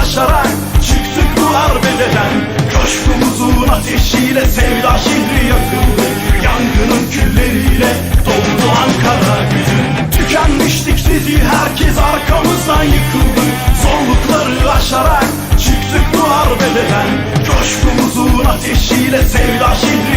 daşarak çıktık bu arbededen Coşkumuzun ateşiyle sevda şehri yakıldı. Yangının külleriyle doldu Ankara gücün Tükenmiştik dedi herkes arkamızdan yıkıldı. Zorlukları aşarak çıktık bu arbededen Coşkumuzun ateşiyle sevda şehri